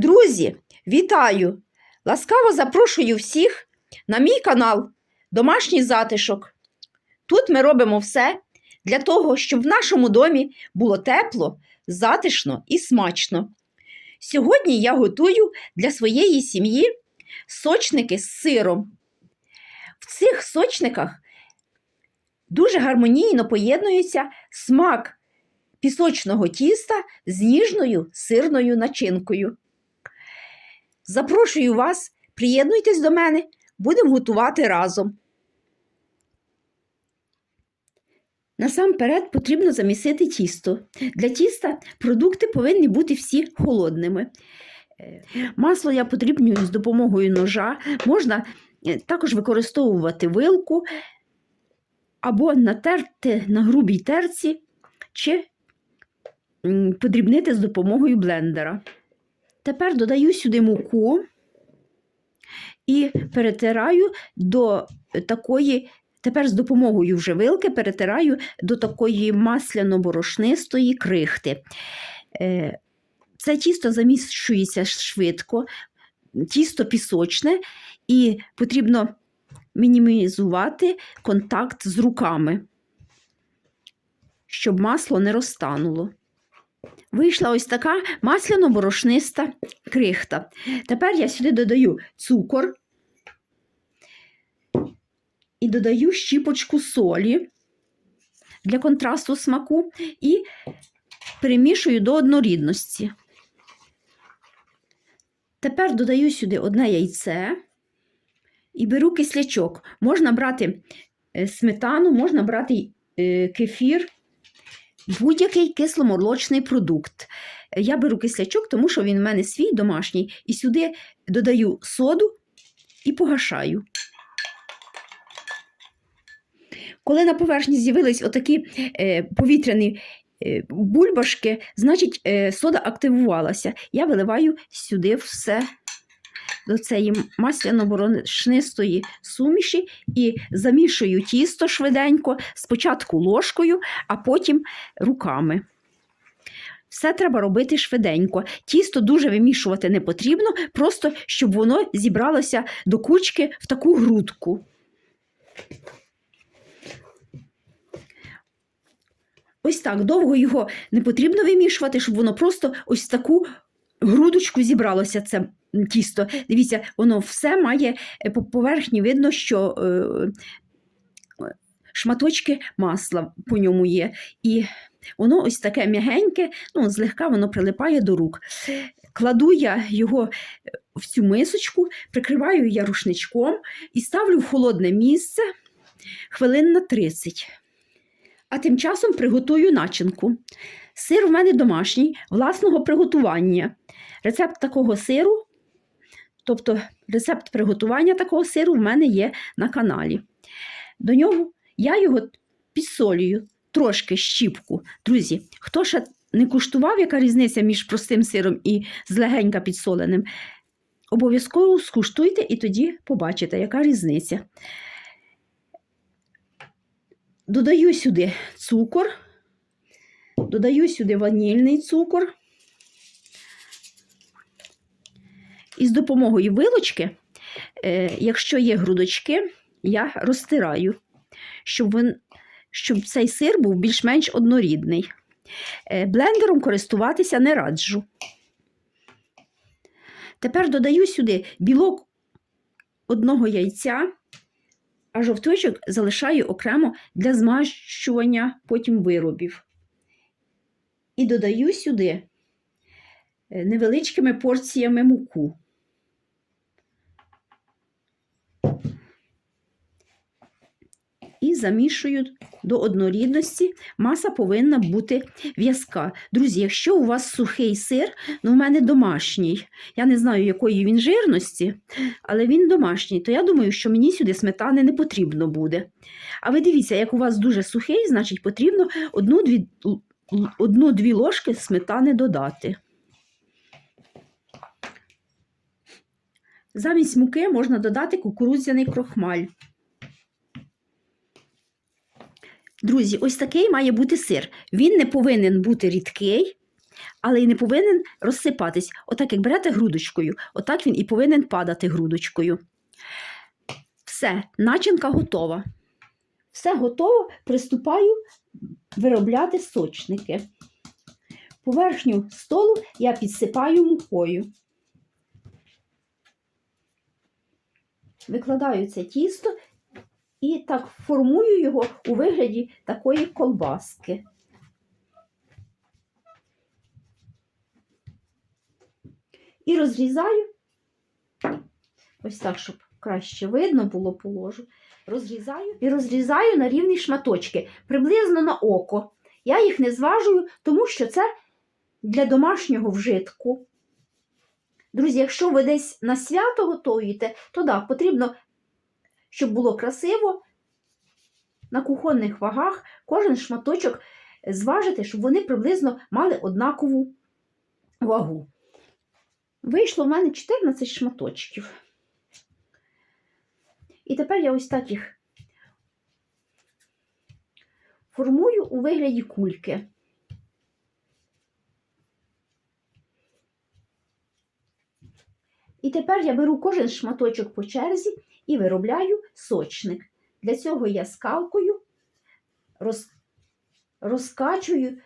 Друзі, вітаю! Ласкаво запрошую всіх на мій канал Домашній затишок. Тут ми робимо все для того, щоб в нашому домі було тепло, затишно і смачно. Сьогодні я готую для своєї сім'ї сочники з сиром. В цих сочниках дуже гармонійно поєднується смак пісочного тіста з ніжною сирною начинкою. Запрошую вас, приєднуйтесь до мене, будемо готувати разом. Насамперед потрібно замісити тісто. Для тіста продукти повинні бути всі холодними. Е, Масло я подрібнюю з допомогою ножа, можна е, також використовувати вилку або натерти на грубій терці чи подрібнити з допомогою блендера. Тепер додаю сюди муку і перетираю до такої, тепер з допомогою вже вилки перетираю до такої масляно-борошнистої крихти. Е, Це тісто заміщується швидко, тісто пісочне, і потрібно мінімізувати контакт з руками, щоб масло не розтануло. Вийшла ось така масляно-борошниста крихта. Тепер я сюди додаю цукор і додаю щіпочку солі для контрасту смаку і перемішую до однорідності. Тепер додаю сюди одне яйце і беру кислячок. Можна брати е, сметану, можна брати е, кефір будь-який кисломолочний продукт. Я беру кислячок, тому що він в мене свій домашній, і сюди додаю соду і погашаю. Коли на поверхні з'явились отакі е, повітряні е, бульбашки, значить е, сода активувалася. Я виливаю сюди все до цієї масляно-борошнистої суміші і замішую тісто швиденько, спочатку ложкою, а потім руками. Все треба робити швиденько. Тісто дуже вимішувати не потрібно, просто щоб воно зібралося до кучки в таку грудку. Ось так довго його не потрібно вимішувати, щоб воно просто ось таку грудочку зібралося це тісто. Дивіться, воно все має е, по поверхні видно, що е, шматочки масла по ньому є. І воно ось таке м'ягеньке, ну, злегка воно прилипає до рук. Кладу я його в цю мисочку, прикриваю я рушничком і ставлю в холодне місце хвилин на 30. А тим часом приготую начинку. Сир в мене домашній, власного приготування. Рецепт такого сиру, тобто рецепт приготування такого сиру в мене є на каналі. До нього я його підсолюю трошки щіпку. Друзі, хто ще не куштував, яка різниця між простим сиром і злегенька підсоленим, обов'язково скуштуйте і тоді побачите, яка різниця. Додаю сюди цукор, додаю сюди ванільний цукор. І з допомогою вилочки, е, якщо є грудочки, я розтираю, щоб, він, щоб цей сир був більш-менш однорідний. Е, блендером користуватися не раджу. Тепер додаю сюди білок одного яйця, а жовточок залишаю окремо для змащування потім виробів. І додаю сюди е, невеличкими порціями муку. І замішую до однорідності. Маса повинна бути в'язка. Друзі, якщо у вас сухий сир, ну в мене домашній. Я не знаю, якої він жирності, але він домашній, то я думаю, що мені сюди сметани не потрібно буде. А ви дивіться, як у вас дуже сухий, значить потрібно одну-дві одну-дві ложки сметани додати. Замість муки можна додати кукурудзяний крохмаль. Друзі, ось такий має бути сир. Він не повинен бути рідкий, але й не повинен розсипатись. Отак, як берете грудочкою, отак він і повинен падати грудочкою. Все, начинка готова. Все готово, приступаю виробляти сочники. Поверхню столу я підсипаю мукою. Викладаю це тісто і так формую його у вигляді такої колбаски. І розрізаю, ось так, щоб краще видно було положу. Розрізаю і розрізаю на рівні шматочки, приблизно на око. Я їх не зважую, тому що це для домашнього вжитку. Друзі, якщо ви десь на свято готуєте, то так, потрібно, щоб було красиво, на кухонних вагах кожен шматочок зважити, щоб вони приблизно мали однакову вагу. Вийшло в мене 14 шматочків. І тепер я ось так їх формую у вигляді кульки. І тепер я беру кожен шматочок по черзі і виробляю сочник. Для цього я скалкою роз, розкачую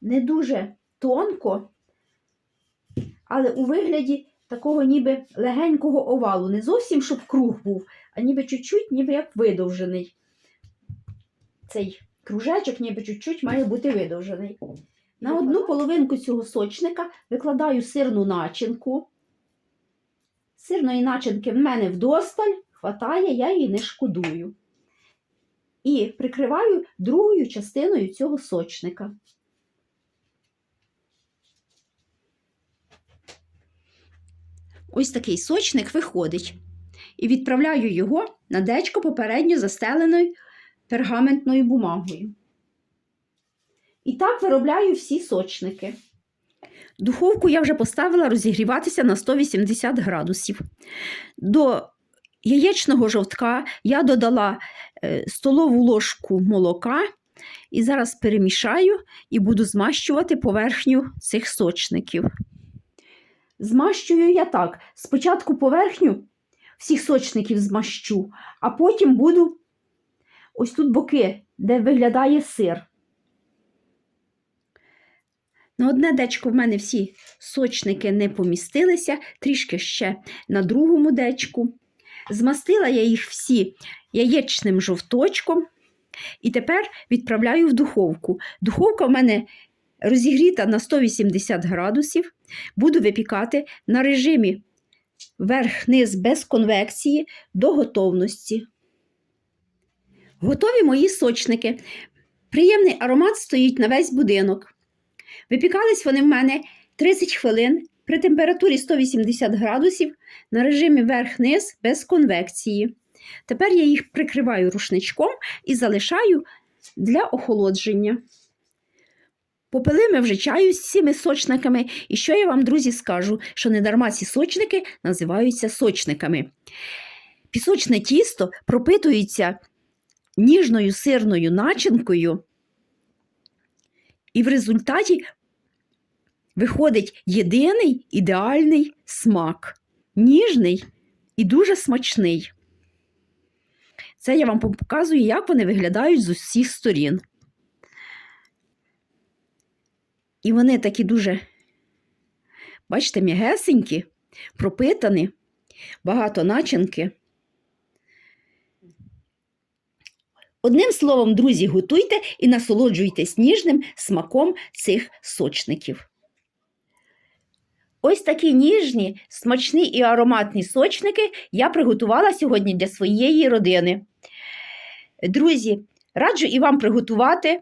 не дуже тонко, але у вигляді такого ніби легенького овалу. Не зовсім, щоб круг був, а ніби чуть-чуть, ніби як видовжений. Цей кружечок, ніби чуть-чуть має бути видовжений. На одну половинку цього сочника викладаю сирну начинку. Сирної начинки в мене вдосталь, хватає, я її не шкодую. І прикриваю другою частиною цього сочника. Ось такий сочник виходить. І відправляю його на дечко попередньо застеленою пергаментною бумагою. І так виробляю всі сочники. Духовку я вже поставила розігріватися на 180 градусів. До яєчного жовтка я додала е, столову ложку молока і зараз перемішаю і буду змащувати поверхню цих сочників. Змащую я так. Спочатку поверхню всіх сочників змащу, а потім буду ось тут боки, де виглядає сир. На одне дечко в мене всі сочники не помістилися, трішки ще на другому дечку. Змастила я їх всі яєчним жовточком і тепер відправляю в духовку. Духовка в мене розігріта на 180 градусів. Буду випікати на режимі верх-низ без конвекції до готовності. Готові мої сочники. Приємний аромат стоїть на весь будинок. Випікались вони в мене 30 хвилин при температурі 180 градусів на режимі верх-низ без конвекції. Тепер я їх прикриваю рушничком і залишаю для охолодження. Попили ми вже чаю з цими сочниками, і що я вам, друзі, скажу, що недарма ці сочники називаються сочниками. Пісочне тісто пропитується ніжною сирною начинкою, і в результаті виходить єдиний ідеальний смак. Ніжний і дуже смачний. Це я вам показую, як вони виглядають з усіх сторін. І вони такі дуже, бачите, м'ягесенькі, пропитані, багато начинки. Одним словом, друзі, готуйте і насолоджуйтесь ніжним смаком цих сочників. Ось такі ніжні, смачні і ароматні сочники я приготувала сьогодні для своєї родини. Друзі, раджу і вам приготувати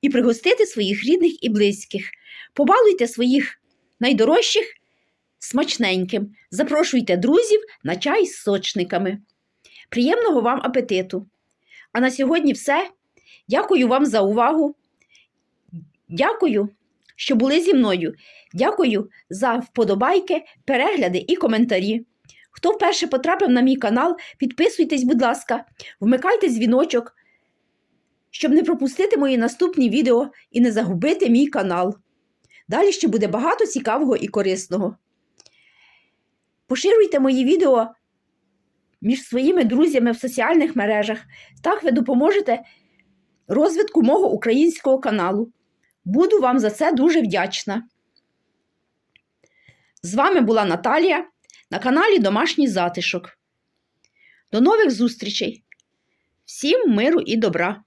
і пригостити своїх рідних і близьких. Побалуйте своїх найдорожчих смачненьким. Запрошуйте друзів на чай з сочниками. Приємного вам апетиту! А на сьогодні все. Дякую вам за увагу. Дякую, що були зі мною. Дякую за вподобайки, перегляди і коментарі. Хто вперше потрапив на мій канал, підписуйтесь, будь ласка, вмикайте дзвіночок, щоб не пропустити мої наступні відео і не загубити мій канал. Далі ще буде багато цікавого і корисного. Поширюйте мої відео між своїми друзями в соціальних мережах. Так ви допоможете розвитку мого українського каналу. Буду вам за це дуже вдячна. З вами була Наталія на каналі Домашній затишок. До нових зустрічей! Всім миру і добра!